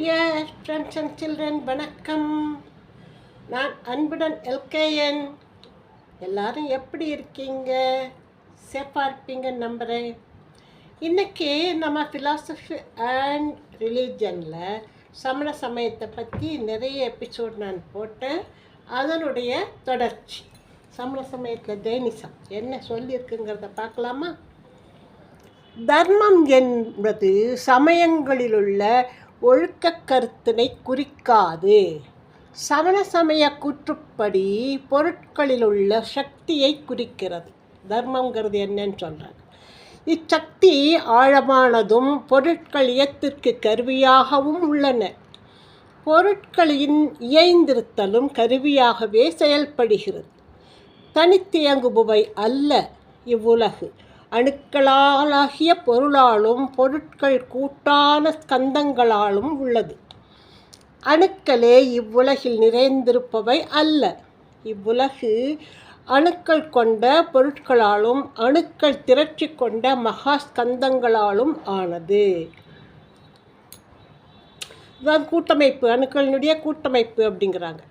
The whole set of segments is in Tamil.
டியர் ஃப்ரெண்ட்ஸ் அண்ட் சில்ட்ரன் வணக்கம். நான் அன்புடன் எல்கேஎன். எல்லாரும் எப்படி இருக்கீங்க? சேஃபாக இருப்பீங்கன்னு நம்புகிறேன் இன்றைக்கி நம்ம ஃபிலாசபி அண்ட் ரிலீஜனில் சமண சமயத்தை பற்றி நிறைய எபிசோட் நான் போட்டேன். அதனுடைய தொடர்ச்சி. சமண சமயத்தில் ஜெயினிசம் என்ன சொல்லியிருக்குங்கிறத பார்க்கலாமா? தர்மம் என்பது சமயங்களிலுள்ள ஒழுக்க கருத்தினை குறிக்காது. சமண சமய கூற்றுப்படி பொருட்களில் உள்ள சக்தியை குறிக்கிறது. தர்மங்கிறது என்னன்னு சொல்கிறாங்க இச்சக்தி ஆழமானதும் பொருட்கள் இயத்திற்கு கருவியாகவும் உள்ளன. பொருட்களின் இயைந்திருத்தலும் கருவியாகவே செயல்படுகிறது. தனித்தியங்குபவை அல்ல இவ்வுலகு. அணுக்களாலாகிய பொருளாலும் பொருட்கள் கூட்டான ஸ்கந்தங்களாலும் உள்ளது. அணுக்களே இவ்வுலகில் நிறைந்திருப்பவை அல்ல. இவ்வுலகு அணுக்கள் கொண்ட பொருட்களாலும் அணுக்கள் திரட்சி கொண்ட மகா ஸ்கந்தங்களாலும் ஆனது. இதுதான் கூட்டமைப்பு அணுக்களினுடைய கூட்டமைப்பு அப்படிங்கிறாங்க.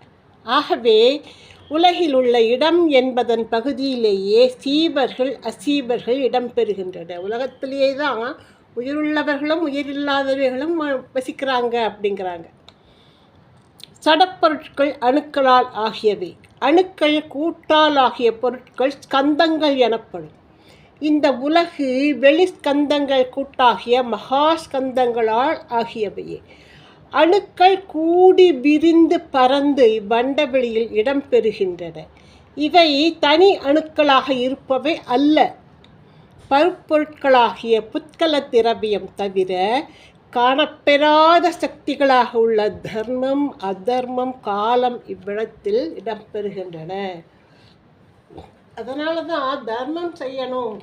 ஆகவே உலகில் உள்ள இடம் என்பதன் பகுதியிலேயே சீவர்கள் அசீவர்கள் இடம்பெறுகின்றன உலகத்திலேயே தான் உயிருள்ளவர்களும் உயிரில்லாதவர்களும் வசிக்கிறாங்க அப்படிங்கிறாங்க. சடப்பொருட்கள் அணுக்களால் ஆகியவை. அணுக்கள் கூட்டால் ஆகிய பொருட்கள் ஸ்கந்தங்கள் எனப்படும். இந்த உலகு வெளிஸ்கந்தங்கள் கூட்டாகிய மகாஸ்கந்தங்களால் ஆகியவையே. அணுக்கள் கூடி விரிந்து பறந்து இவ்வண்டவெளியில் இடம்பெறுகின்றன இவை தனி அணுக்களாக இருப்பவை அல்ல. பருப்பொருட்களாகிய புத்கல திரவியம் தவிர காணப்பெறாத சக்திகளாக உள்ள தர்மம் அதர்மம் காலம் இவ்விடத்தில் இடம்பெறுகின்றன அதனால தான் தர்மம் செய்யணும்.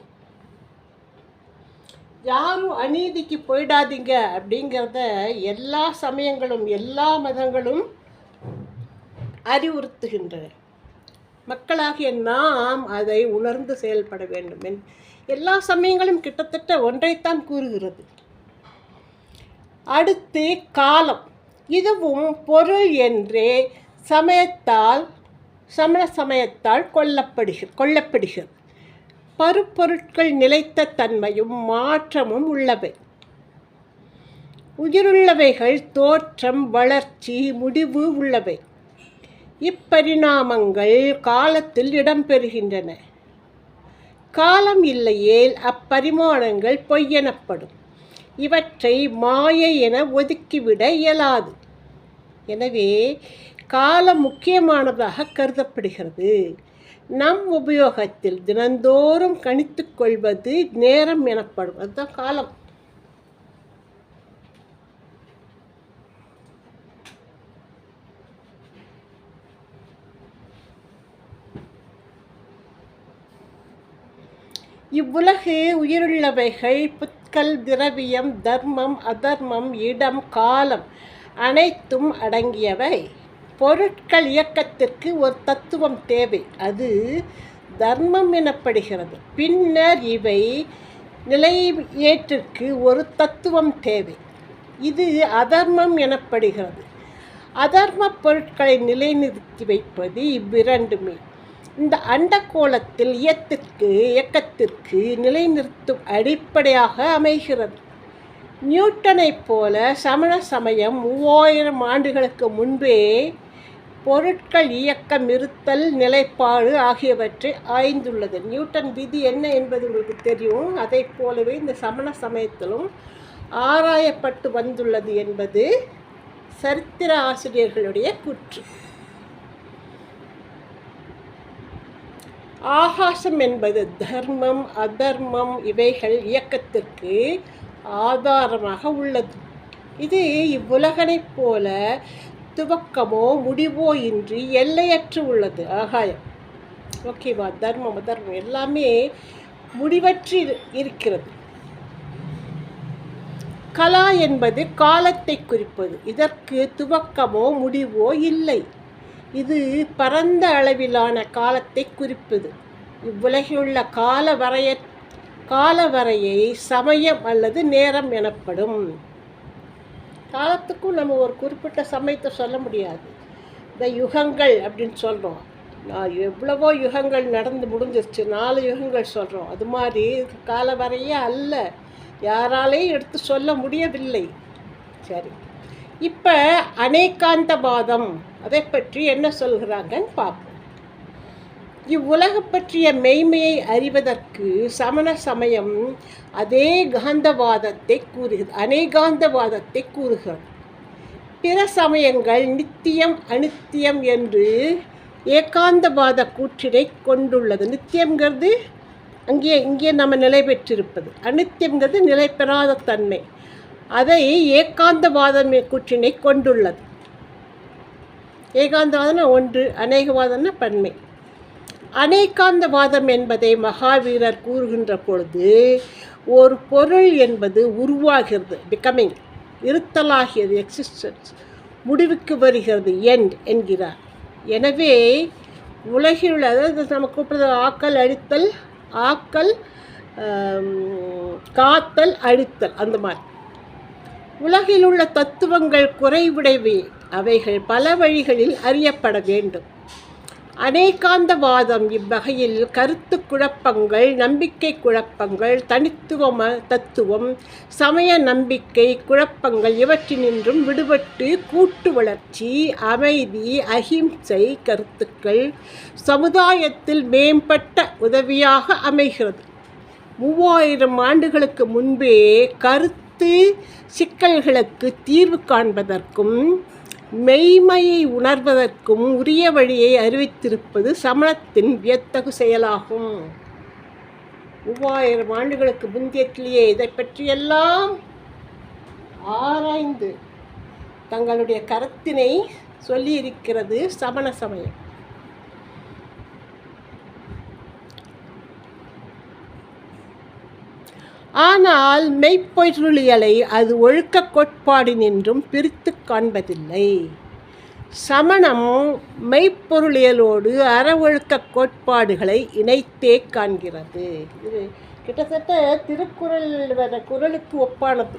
யாரும் அநீதிக்கு போயிடாதீங்க அப்படிங்கிறத எல்லா சமயங்களும் எல்லா மதங்களும் அறிவுறுத்துகின்றன. மக்களாகிய நாம் அதை உணர்ந்து செயல்பட வேண்டும் எல்லா சமயங்களும் கிட்டத்தட்ட ஒன்றைத்தான் கூறுகிறது. அடுத்து காலம். இதுவும் பொருள் என்றே சமயத்தால் சமண சமயத்தால் கொல்லப்படுகிற கொல்லப்படுகிறது பருப்பொருட்கள் நிலைத்த தன்மையும் மாற்றமும் உள்ளவை. உயிருள்ளவைகள் தோற்றம் வளர்ச்சி முடிவு உள்ளவை. இப்பரிணாமங்கள் காலத்தில் இடம்பெறுகின்றன. காலம் இல்லையேல் அப்பரிமாணங்கள் பொய்யெனப்படும். இவற்றை மாயை என ஒதுக்கிவிட இயலாது. எனவே காலம் முக்கியமானதாக கருதப்படுகிறது. நம் உபயோகத்தில் தினந்தோறும் கணித்து கொள்வது நேரம் எனப்படும். அதுதான் காலம். இவ்வுலகு உயிருள்ளவைகள் புத்கல் திரவியம் தர்மம் அதர்மம் இடம் காலம் அனைத்தும் அடங்கியவை. பொருட்கள் இயக்கத்திற்கு ஒரு தத்துவம் தேவை. அது தர்மம் எனப்படுகிறது. பின்னர் இவை நிலையேற்றிற்கு ஒரு தத்துவம் தேவை. இது அதர்மம் எனப்படுகிறது. அதர்ம பொருட்களை நிலைநிறுத்தி வைப்பது இவ்விரண்டுமே. இந்த அண்டகோலத்தில் இயத்திற்கு இயக்கத்திற்கு நிலைநிறுத்தும் அடிப்படையாக அமைகிறது. நியூட்டனைப் போல சமண சமயம் மூவாயிரம் ஆண்டுகளுக்கு முன்பே பொருட்கள் இயக்கம் இருத்தல் நிலைப்பாடு ஆகியவற்றை ஆய்ந்துள்ளது. நியூட்டன் விதி என்ன என்பது உங்களுக்கு தெரியும். அதை போலவே இந்த சமண சமயத்திலும் ஆராயப்பட்டு வந்துள்ளது என்பது சரித்திர ஆசிரியர்களுடைய கூற்று. ஆகாசம் என்பது தர்மம் அதர்மம் இவைகள் இயக்கத்திற்கு ஆதாரமாக உள்ளது. இது இவ்வுலகனைப் போல துவக்கமோ முடிவோ இன்றி எல்லையற்று உள்ளது. ஆகாயம். ஓகேவா தர்மம் அதர்மம் எல்லாமே முடிவற்று இருக்கிறது. கலா என்பது காலத்தை குறிப்பது. இதற்கு துவக்கமோ முடிவோ இல்லை. இது பரந்த அளவிலான காலத்தை குறிப்பது. இவ்வுலகிலுள்ள கால வரைய கால வரையை சமயம் அல்லது நேரம் எனப்படும். காலத்துக்கும் நம்ம ஒரு குறிப்பிட்ட சமயத்தை சொல்ல முடியாது. இந்த யுகங்கள் அப்படின்னு சொல்கிறோம் நான் எவ்வளவோ யுகங்கள் நடந்து முடிஞ்சிருச்சு. நாலு யுகங்கள் சொல்கிறோம் அது மாதிரி கால வரையே அல்ல. யாராலையும் எடுத்து சொல்ல முடியவில்லை. சரி. இப்போ அநேகாந்தவாதம். அதை பற்றி என்ன சொல்கிறாங்கன்னு பார்ப்போம். இவ்வுலக பற்றிய மெய்மையை அறிவதற்கு சமண சமயம் அதே காந்தவாதத்தை கூறுகிறது அநேகாந்தவாதத்தை கூறுகிறது. பிற சமயங்கள் நித்தியம் அனித்தியம் என்று ஏகாந்தவாத கூற்றினை கொண்டுள்ளது. நித்தியங்கிறது அங்கே இங்கே நம்ம நிலை பெற்றிருப்பது. அனித்தியங்கிறது நிலை பெறாத தன்மை. அதை ஏகாந்தவாதம் கூற்றினை கொண்டுள்ளது. ஏகாந்தவாதம்னா ஒன்று அநேகவாதம்னா பன்மை. அநேகாந்தவாதம் என்பதை மகாவீரர் கூறுகின்ற பொழுது ஒரு பொருள் என்பது உருவாகிறது பிகமிங் இருத்தலாகியது எக்ஸிஸ்டன்ஸ் முடிவுக்கு வருகிறது எண்ட் என்கிறார். எனவே உலகில் உள்ள அதாவது நம்ம கூப்பிடுறது ஆக்கல் அழித்தல் ஆக்கல் காத்தல் அழித்தல் அந்த மாதிரி. உலகில் உள்ள தத்துவங்கள் குறைவுடைவே அவைகள் பல வழிகளில் அறியப்பட வேண்டும். அநேகாந்தவாதம் இவ்வகையில் கருத்து குழப்பங்கள் நம்பிக்கை குழப்பங்கள் தனித்துவம தத்துவம் சமய நம்பிக்கை குழப்பங்கள் இவற்றினின்றும் விடுபட்டு கூட்டு வளர்ச்சி அமைதி அகிம்சை கருத்துக்கள் சமுதாயத்தில் மேம்பட்ட உதவியாக அமைகிறது. மூவாயிரம் ஆண்டுகளுக்கு முன்பே கருத்து சிக்கல்களுக்கு தீர்வு காண்பதற்கும் மெய்மையை உணர்வதற்கும் உரிய வழியை அறிவித்திருப்பது சமணத்தின் வியத்தகு செயலாகும். மூவாயிரம் ஆண்டுகளுக்கு முந்தியத்திலேயே இதை பற்றியெல்லாம் ஆராய்ந்து தங்களுடைய கருத்தினை சொல்லியிருக்கிறது சமண சமயம். ஆனால் மெய்ப்பொருளியலை அது ஒழுக்க கோட்பாடினின்றும் பிரித்து காண்பதில்லை. சமணம் மெய்ப்பொருளியலோடு அற ஒழுக்க கோட்பாடுகளை இணைத்தே காண்கிறது. இது கிட்டத்தட்ட திருக்குறள் வர குரலுக்கு ஒப்பானது.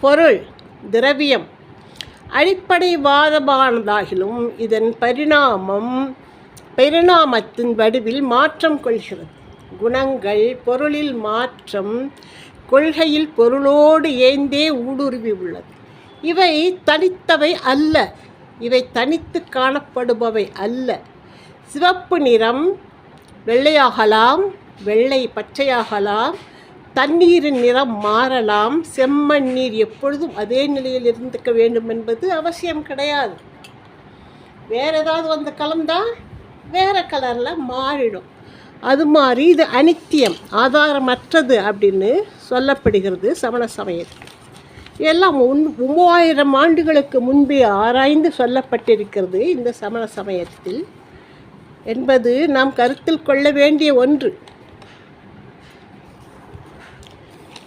பொருள் திரவியம். அடிப்படை வாதமானதாகிலும் இதன் பரிணாமம் பரிணாமத்தின் வடிவில் மாற்றம் கொள்கிறது. குணங்கள் பொருளில் மாற்றம் கொள்கையில் பொருளோடு ஏந்தே ஊடுருவி உள்ளது. இவை தனித்தவை அல்ல. இவை தனித்து காணப்படுபவை அல்ல. சிவப்பு நிறம் வெள்ளையாகலாம் வெள்ளை பச்சையாகலாம் தண்ணீரின் நிறம் மாறலாம் செம்மண் நீர் எப்பொழுதும் அதே நிலையில் இருந்துக்க வேண்டும் என்பது அவசியம் கிடையாது. வேறு ஏதாவது வந்து கலந்தால் வேறு கலரில் மாறிடும். அது மாதிரி இது அனித்தியம் ஆதாரமற்றது அப்படின்னு சொல்லப்படுகிறது சமண சமயத்தில். எல்லாம் உன் மூவாயிரம் ஆண்டுகளுக்கு முன்பே ஆராய்ந்து சொல்லப்பட்டிருக்கிறது இந்த சமண சமயத்தில். என்பது நாம் கருத்தில் கொள்ள வேண்டிய ஒன்று.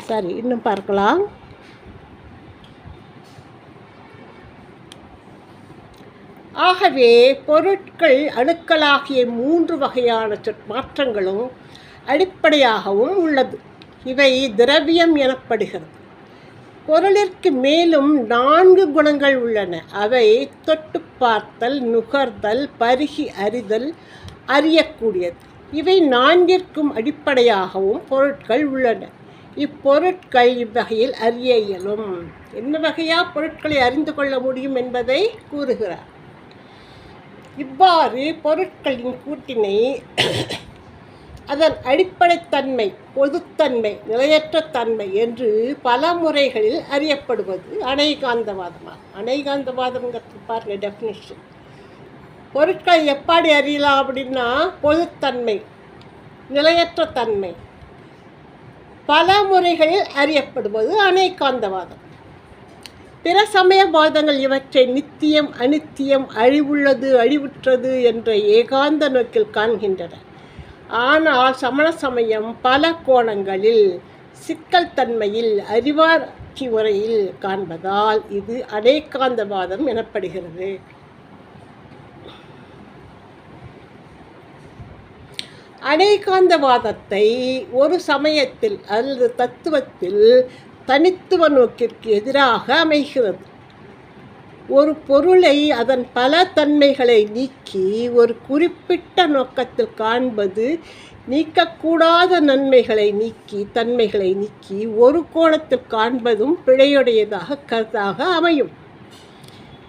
சரி இன்னும் பார்க்கலாம். ஆகவே பொருட்கள் அணுக்களாகிய மூன்று வகையான மாற்றங்களும் அடிப்படையாகவும் உள்ளது. இவை திரவியம் எனப்படுகிறது. பொருளிற்கு மேலும் நான்கு குணங்கள் உள்ளன. அவை தொட்டு பார்த்தல் நுகர்தல் பருகி அறிதல் அறியக்கூடியது. இவை நான்கிற்கும் அடிப்படையாகவும் பொருட்கள் உள்ளன. இப்பொருட்கள் இவ்வகையில் அறிய இயலும். என்ன வகையாக பொருட்களை அறிந்து கொள்ள முடியும் என்பதை கூறுகிறார். இவ்வாறு பொருட்களின் கூட்டினை அதன் அடிப்படைத்தன்மை பொதுத்தன்மை நிலையற்ற தன்மை என்று பல முறைகளில் அறியப்படுவது அணைகாந்தவாதமாக அணைகாந்தவாதம்ங்கிறது பாருங்க டெஃபினிஷன் பொருட்களை எப்படி அறியலாம் அப்படின்னா பொதுத்தன்மை நிலையற்ற தன்மை. பல முறைகளில் அறியப்படுவது அணைகாந்தவாதம். பிற சமயவாதங்கள் இவற்றை நித்தியம் அனித்தியம் அழிவுள்ளது அழிவுற்றது என்ற ஏகாந்த நோக்கில் காண்கின்றன. ஆனால் சமண சமயம் பல கோணங்களில் சிக்கல் தன்மையில் அறிவாட்சி முறையில் காண்பதால் இது அடைக்காந்தவாதம் எனப்படுகிறது. அடைகாந்தவாதத்தை ஒரு சமயத்தில் அல்லது தத்துவத்தில் தனித்துவ நோக்கிற்கு எதிராக அமைகிறது. ஒரு பொருளை அதன் பல தன்மைகளை நீக்கி ஒரு குறிப்பிட்ட நோக்கத்தில் காண்பது நீக்கக்கூடாத நன்மைகளை நீக்கி தன்மைகளை நீக்கி ஒரு கோணத்தில் காண்பதும் பிழையுடையதாக கருத்தாக அமையும்.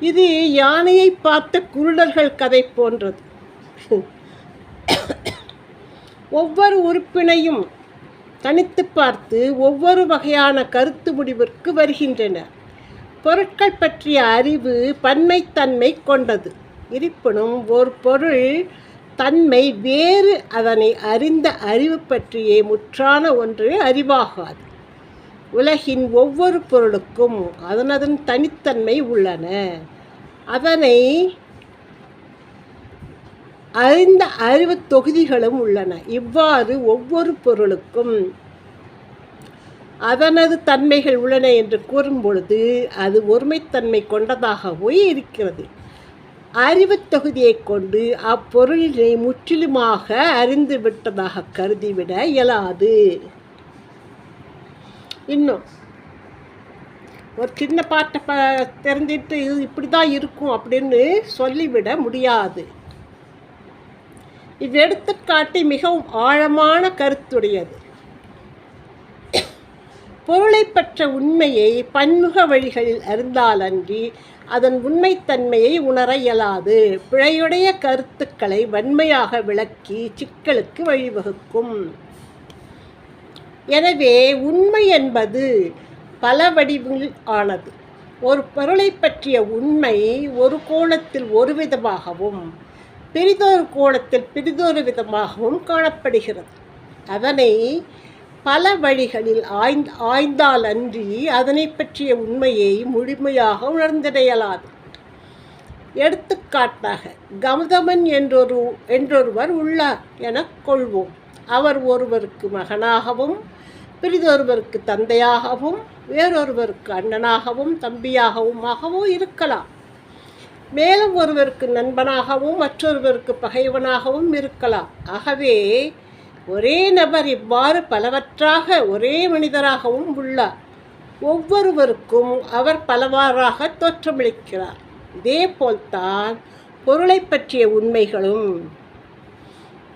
இது யானையை பார்த்த குருடர்கள் கதை போன்றது. ஒவ்வொரு உறுப்பினையும் தனித்து பார்த்து ஒவ்வொரு வகையான கருத்து முடிவிற்கு வருகின்றனர் பொருட்கள் பற்றிய அறிவு பன்மைத்தன்மை கொண்டது. இருப்பினும் ஒரு பொருள் தன்மை வேறு அதனை அறிந்த அறிவு பற்றியே முற்றான ஒன்று அறிவாகாது. உலகின் ஒவ்வொரு பொருளுக்கும் அதனதன் தனித்தன்மை உள்ளன. அதனை அறிந்த அறிவு தொகுதிகளும் உள்ளன. இவ்வாறு ஒவ்வொரு பொருளுக்கும் அதனது தன்மைகள் உள்ளன என்று கூறும் பொழுது அது ஒருமைத்தன்மை கொண்டதாகவே இருக்கிறது. அறிவு தொகுதியை கொண்டு அப்பொருளினை முற்றிலுமாக அறிந்து விட்டதாக கருதிவிட இயலாது. இன்னும் ஒரு சின்ன பாட்டை ப தெரிஞ்சிட்டு இது இப்படி தான் இருக்கும் அப்படின்னு சொல்லிவிட முடியாது. இவ்வெடுத்துக்காட்டி மிகவும் ஆழமான கருத்துடையது. பொருளை பற்ற உண்மையை பன்முக வழிகளில் அறிந்தாலன்றி அதன் உண்மைத்தன்மையை உணர இயலாது. பிழையுடைய கருத்துக்களை வன்மையாக விளக்கி சிக்கலுக்கு வழிவகுக்கும். எனவே உண்மை என்பது பல வடிவில் ஆனது. ஒரு பொருளை பற்றிய உண்மை ஒரு கோணத்தில் ஒரு விதமாகவும் பெரிதொரு கோணத்தில் பெரிதொரு விதமாகவும் காணப்படுகிறது. அதனை பல வழிகளில் ஆய்ந் ஆய்ந்தால் அன்றி அதனை பற்றிய உண்மையை முழுமையாக உணர்ந்தடையலாது. எடுத்துக்காட்டாக கௌதமன் என்றொரு என்றொருவர் உள்ளார் எனக் கொள்வோம். அவர் ஒருவருக்கு மகனாகவும் பிறிதொருவருக்கு தந்தையாகவும் வேறொருவருக்கு அண்ணனாகவும் தம்பியாகவும் இருக்கலாம். மேலும் ஒருவருக்கு நண்பனாகவும் மற்றொருவருக்கு பகைவனாகவும் இருக்கலாம். ஆகவே ஒரே நபர் இவ்வாறு பலவற்றாக ஒரே மனிதராகவும் உள்ளார். ஒவ்வொருவருக்கும் அவர் பலவாறாக தோற்றமளிக்கிறார். இதே போல்தான் பொருளை பற்றிய உண்மைகளும்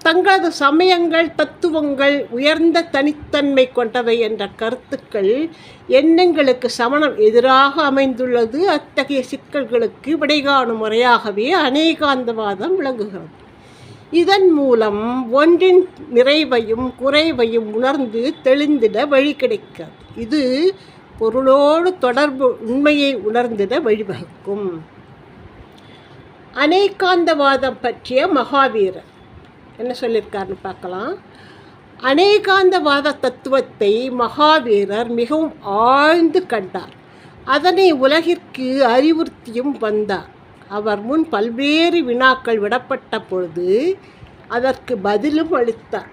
தங்களது சமயங்கள் தத்துவங்கள் உயர்ந்த தனித்தன்மை கொண்டவை என்ற கருத்துக்கள் எண்ணங்களுக்கு சமணம் எதிராக அமைந்துள்ளது. அத்தகைய சிக்கல்களுக்கு விடைகாணும் முறையாகவே அநேகாந்தவாதம் விளங்குகிறது. இதன் மூலம் ஒன்றின் நிறைவையும் குறைவையும் உணர்ந்து தெளிந்திட வழி கிடைக்கிறது. இது பொருளோடு தொடர்பு உண்மையை உணர்ந்திட வழிவகுக்கும். அநேகாந்தவாதம் பற்றிய மகாவீரர் என்ன சொல்லியிருக்காருன்னு பார்க்கலாம். அநேகாந்தவாத தத்துவத்தை மகாவீரர் மிகவும் ஆழ்ந்து கண்டார். அதனை உலகிற்கு அறிவுறுத்தியும் வந்தார். அவர் முன் பல்வேறு வினாக்கள் விடப்பட்ட பொழுது அதற்கு பதிலும் அளித்தார்.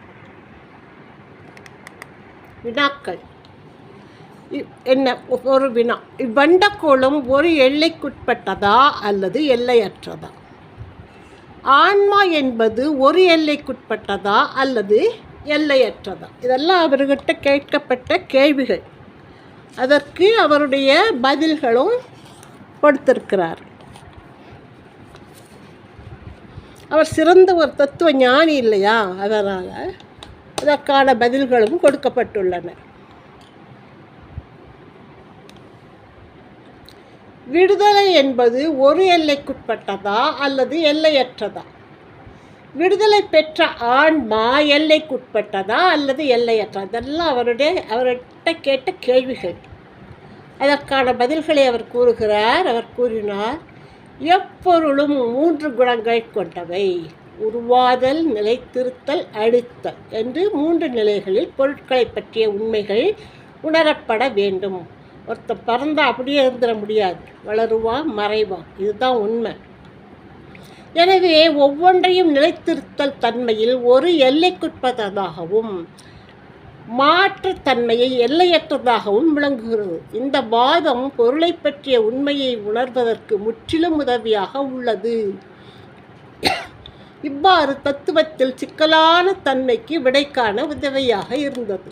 வினாக்கள். என்ன ஒரு வினா. இவ்வண்டக்கோளம் ஒரு எல்லைக்குட்பட்டதா அல்லது எல்லையற்றதா? ஆன்மா என்பது ஒரு எல்லைக்குட்பட்டதா அல்லது எல்லையற்றதா? இதெல்லாம் அவர்கிட்ட கேட்கப்பட்ட கேள்விகள். அதற்கு அவருடைய பதில்களும் கொடுத்திருக்கிறார். அவர் சிறந்த ஒரு தத்துவ ஞானி இல்லையா? அதனால் அதற்கான பதில்களும் கொடுக்கப்பட்டுள்ளன. விடுதலை என்பது ஒரு எல்லைக்குட்பட்டதா அல்லது எல்லையற்றதா? விடுதலை பெற்ற ஆன்மா எல்லைக்குட்பட்டதா அல்லது எல்லையற்றதா இதெல்லாம் அவருடைய அவர்கிட்ட கேட்ட கேள்விகள். அதற்கான பதில்களை அவர் கூறுகிறார். அவர் கூறினார் எப்பொருளும் மூன்று குணங்கள் கொண்டவை. உருவாதல் நிலைத்திருத்தல் அழுத்தல் என்று மூன்று நிலைகளில் பொருட்களை பற்றிய உண்மைகள் உணரப்பட வேண்டும். ஒருத்தன் பிறந்தா அப்படியே இருந்துட முடியாது. வளருவான் மறைவான் இதுதான் உண்மை. எனவே ஒவ்வொன்றையும் நிலைத்திருத்தல் தன்மையில் ஒரு எல்லைக்குட்பட்டதாகவும் மாற்றுத்தன்மையை எல்லையற்றதாகவும் விளங்குகிறது. இந்த வாதம் பொருளை பற்றிய உண்மையை உணர்வதற்கு முற்றிலும் உதவியாக உள்ளது. இவ்வாறு தத்துவத்தில் சிக்கலான தன்மைக்கு விடைக்கான உதவியாக இருந்தது.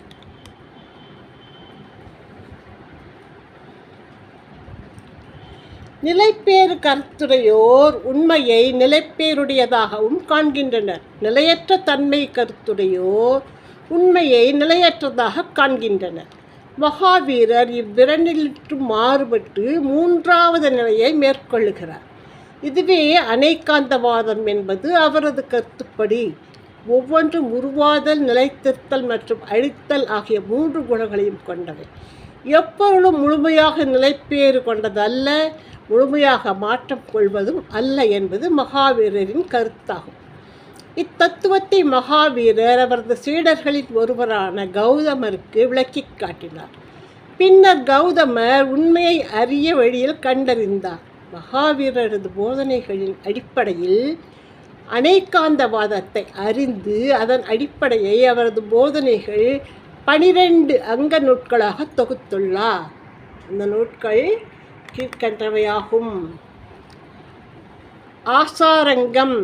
நிலைப்பேறு கருத்துடையோர் உண்மையை நிலைப்பேருடையதாகவும் காண்கின்றனர். நிலையற்ற தன்மை கருத்துடையோர் உண்மையை நிலையற்றதாக காண்கின்றனர். மகாவீரர் இவ்விரண்டிலிட்டு மாறுபட்டு மூன்றாவது நிலையை மேற்கொள்ளுகிறார். இதுவே அனைக்காந்தவாதம் என்பது அவரது கருத்துப்படி. ஒவ்வொன்றும் உருவாதல் நிலைத்திருத்தல் மற்றும் அழித்தல் ஆகிய மூன்று குணங்களையும் கொண்டவை. எப்பொருளும் முழுமையாக நிலைப்பேறு கொண்டதல்ல. முழுமையாக மாற்றம் கொள்வதும் அல்ல என்பது மகாவீரரின் கருத்தாகும். இத்தத்துவத்தை மகாவீரர் அவரது சீடர்களில் ஒருவரான கௌதமருக்கு விளக்கிக் காட்டினார். பின்னர் கௌதமர் உண்மையை அறிய வழியில் கண்டறிந்தார். மகாவீரரது போதனைகளின் அடிப்படையில் அநேகாந்தவாதத்தை அறிந்து அதன் அடிப்படையை அவரது போதனைகள் பனிரெண்டு அங்க நூட்களாக தொகுத்துள்ளார். அந்த நூட்கள் கீழ்கண்டவையாகும் ஆசாரங்கம்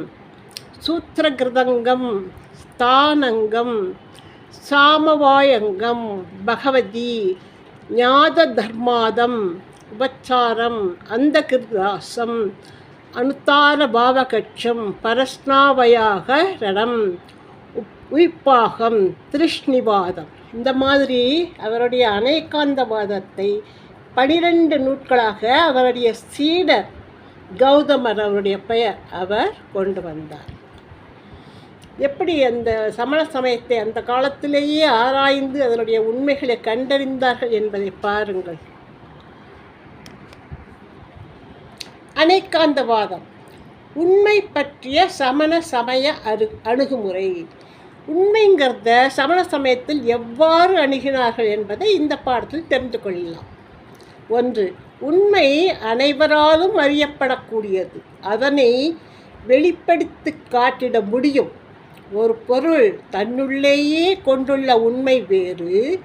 சூத்திரகிருதங்கம் ஸ்தானங்கம் சாமவாயங்கம் பகவதி ஞாத தர்மாதம் உபச்சாரம் அந்தகிருதாசம் அனுத்தார பாவகட்சம் பரஸ்னாவயாக ரணம் உயிப்பாகம் திருஷ்ணிவாதம். இந்த மாதிரி அவருடைய அநேகாந்தவாதத்தை பனிரெண்டு நூட்களாக அவருடைய சீடர் கௌதமர் அவருடைய பெயர் அவர் கொண்டு வந்தார். எப்படி அந்த சமண சமயத்தை அந்த காலத்திலேயே ஆராய்ந்து அதனுடைய உண்மைகளை கண்டறிந்தார்கள் என்பதை பாருங்கள். அனைக்காந்தவாதம் உண்மை பற்றிய சமண சமய அரு அணுகுமுறை. உண்மைங்கிறத சமண சமயத்தில் எவ்வாறு அணுகினார்கள் என்பதை இந்த பாடத்தில் தெரிந்து கொள்ளலாம். ஒன்று உண்மை அனைவராலும் அறியப்படக்கூடியது. அதனை வெளிப்படுத்தி காட்டிட முடியும். ஒரு பொருள் தன்னுள்ளேயே கொண்டுள்ள உண்மை வேறு.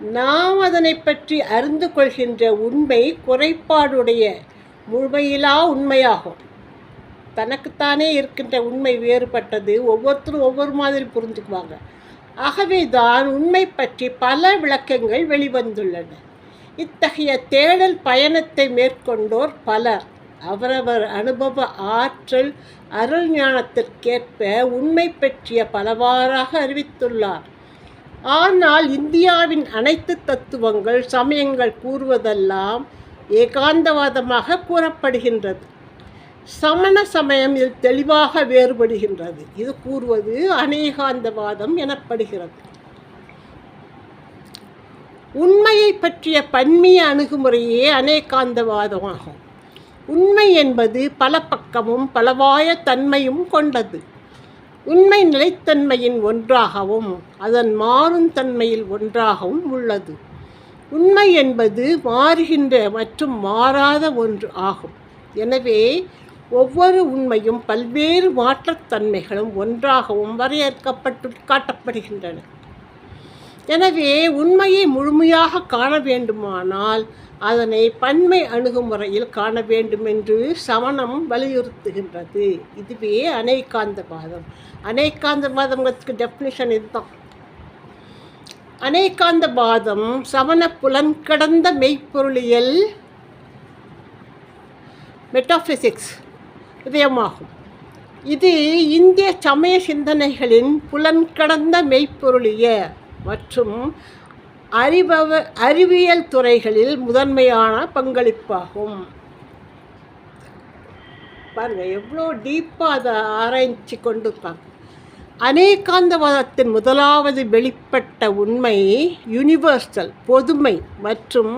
நாம் அதனை பற்றி அறிந்து கொள்கின்ற உண்மை குறைபாடுடைய முழுமையிலா உண்மையாகும். தனக்குத்தானே இருக்கின்ற உண்மை வேறுபட்டது. ஒவ்வொருத்தரும் ஒவ்வொரு மாதிரி புரிஞ்சுக்குவாங்க. ஆகவே தான் உண்மை பற்றி பல விளக்கங்கள் வெளிவந்துள்ளன. இத்தகைய தேடல் பயணத்தை மேற்கொண்டோர் பலர். அவரவர் அனுபவ ஆற்றல் அருள் ஞானத்திற்கேற்ப உண்மை பற்றிய பலவாறாக அறிவித்துள்ளார். ஆனால் இந்தியாவின் அனைத்து தத்துவங்கள் சமயங்கள் கூறுவதெல்லாம் ஏகாந்தவாதமாக கூறப்படுகின்றது. சமண சமயம் இதில் தெளிவாக வேறுபடுகின்றது. இது கூறுவது அநேகாந்தவாதம் எனப்படுகிறது. உண்மையை பற்றிய பன்மிய அணுகுமுறையே அநேகாந்தவாதமாகும். உண்மை என்பது பல பக்கமும் பலவாய தன்மையும் கொண்டது. உண்மை நிலைத்தன்மையின் ஒன்றாகவும் அதன் மாறும் தன்மையில் ஒன்றாகவும் உள்ளது. உண்மை என்பது மாறுகின்ற மற்றும் மாறாத ஒன்று ஆகும். எனவே ஒவ்வொரு உண்மையும் பல்வேறு மாற்றத்தன்மைகளும் ஒன்றாகவும் வரையறுக்கப்பட்டு காட்டப்படுகின்றன. எனவே உண்மையை முழுமையாக காண வேண்டுமானால் அதனை பன்மை அணுகுமுறையில் காண வேண்டும் என்று சமணம் வலியுறுத்துகின்றது. இதுவே அனைக்காந்தவாதம் அனைக்காந்தவாதம்ங்கிறதுக்கு டெஃபினிஷன் இதுதான். அனைக்காந்தவாதம் சமண புலன் கடந்த மெய்ப்பொருளியல் மெட்டாஃபிசிக்ஸ் இதயமாகும் இது இந்திய சமய சிந்தனைகளின் புலன் கடந்த மெய்ப்பொருளிய மற்றும் அறிபவ அறிவியல் துறைகளில் முதன்மையான பங்களிப்பாகும். பாருங்க எவ்வளோ டீப்பாக அதை ஆராய்ச்சி கொண்டிருக்காங்க அநேகாந்தவாதத்தின் முதலாவது வெளிப்பட்ட உண்மை யூனிவர்சல் பொதுமை மற்றும்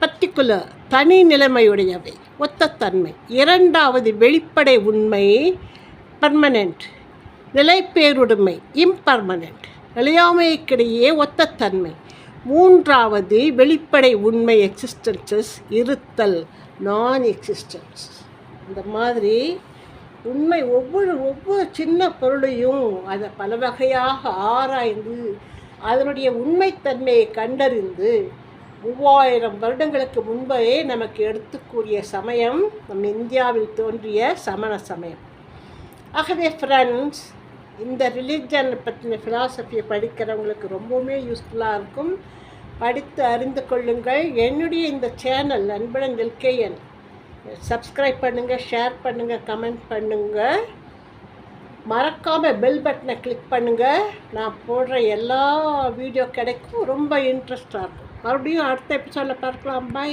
பர்டிகுலர் தனி நிலைமையுடையவை ஒத்தத்தன்மை. இரண்டாவது வெளிப்படை உண்மை பர்மனெண்ட் நிலைப்பேருடைமை இம்பர்மனெண்ட் நிலையாமைக்கிடையே ஒத்த தன்மை மூன்றாவது வெளிப்படை உண்மை எக்ஸிஸ்டன்சஸ் இருத்தல் நான் எக்ஸிஸ்டன்ஸ் இந்த மாதிரி உண்மை ஒவ்வொரு ஒவ்வொரு சின்ன பொருளையும் அதை பல வகையாக ஆராய்ந்து அதனுடைய உண்மைத்தன்மையை கண்டறிந்து மூவாயிரம் வருடங்களுக்கு முன்பே நமக்கு எடுத்துக்கூடிய சமயம் நம் இந்தியாவில் தோன்றிய சமண சமயம். ஆகவே ஃப்ரெண்ட்ஸ் இந்த ரிலீஜன் பற்றின ஃபிலாசபியை படிக்கிறவங்களுக்கு ரொம்பவுமே யூஸ்ஃபுல்லாக இருக்கும். படித்து அறிந்து கொள்ளுங்கள். என்னுடைய இந்த சேனல் அன்புடன் எல்கேஎன் சப்ஸ்கிரைப் பண்ணுங்கள் ஷேர் பண்ணுங்கள் கமெண்ட் பண்ணுங்கள் மறக்காமல் பெல் பட்டனை கிளிக் பண்ணுங்கள் நான் போடுற எல்லா வீடியோ கிடைக்கும். ரொம்ப இன்ட்ரெஸ்டாக இருக்கும். மறுபடியும் அடுத்த எபிசோடில் பார்க்கலாம். பாய்